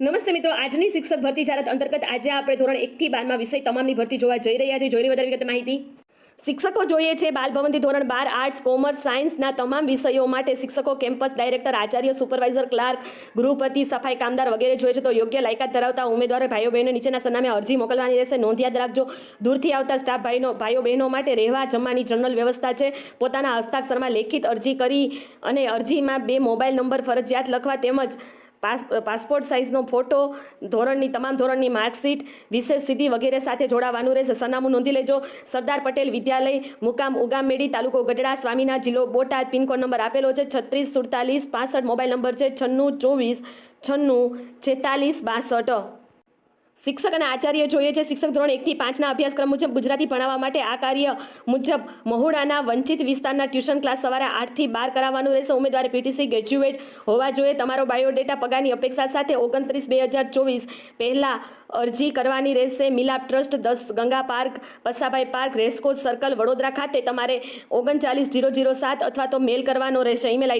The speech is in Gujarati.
નમસ્તે મિત્રો, આજની શિક્ષક ભરતી જાહેરાત અંતર્ગત આજે આપણે ધોરણ એકથી બારમાં વિષય તમામની ભરતી જોવા જઈ રહ્યા છીએ. જોઈ વધારે માહિતી. શિક્ષકો જોઈએ છે બાલભવનથી ધોરણ બાર, આર્ટ્સ, કોમર્સ, સાયન્સના તમામ વિષયો માટે શિક્ષકો, કેમ્પસ ડાયરેક્ટર, આચાર્ય, સુપરવાઇઝર, ક્લાર્ક, ગૃહપતિ, સફાઈ કામદાર વગેરે જોઈએ છે. તો યોગ્ય લાયકાત ધરાવતા ઉમેદવારો, ભાઈઓ, બહેનો નીચેના સરનામે અરજી મોકલવાની રહેશે. નોંધ યાદ રાખજો, દૂરથી આવતા સ્ટાફ ભાઈનો, ભાઈઓ, બહેનો માટે રહેવા જમવાની જનરલ વ્યવસ્થા છે. પોતાના હસ્તાક્ષરમાં લેખિત અરજી કરી અને અરજીમાં બે મોબાઈલ નંબર ફરજિયાત લખવા તેમજ પાસ પાસપોર્ટ સાઇઝનો ફોટો, ધોરણની, તમામ ધોરણની માર્કશીટ, વિશેષ સિદ્ધિ વગેરે સાથે જોડાવાનું રહેશે. સરનામું નોંધી લેજો. સરદાર પટેલ વિદ્યાલય, મુકામ ઉગામેડી, તાલુકો ગઢડા સ્વામીના જિલ્લો, બોટાદ પિનકોડ નંબર આપેલો છે. છત્રીસ સુડતાલીસ, પાસઠ, મોબાઈલ નંબર છે. છન્નું ચોવીસ, છન્નું છેતાલીસ, બાસઠ. શિક્ષક અને આચાર્ય જોઈએ છે. શિક્ષક ધોરણ એકથી પાંચના અભ્યાસક્રમ મુજબ ગુજરાતી ભણાવવા માટે આ કાર્ય મુજબ મહુડાના વંચિત વિસ્તારના ટ્યુશન ક્લાસ સવારે આઠથી બાર કરાવવાનું રહેશે. ઉમેદવારે પીટીસી ગ્રેજ્યુએટ હોવા જોઈએ. તમારો બાયોડેટા પગારની અપેક્ષા સાથે ઓગણત્રીસ બે હજાર ચોવીસ પહેલાં અરજી કરવાની રહેશે. મિલાપ ટ્રસ્ટ, દસ Ganga park, Pasabhai park, racecourse circle Vadodara ખાતે તમારે ઓગણચાલીસ જીરો જીરો સાત અથવા તો મેલ કરવાનો રહેશે. Email ID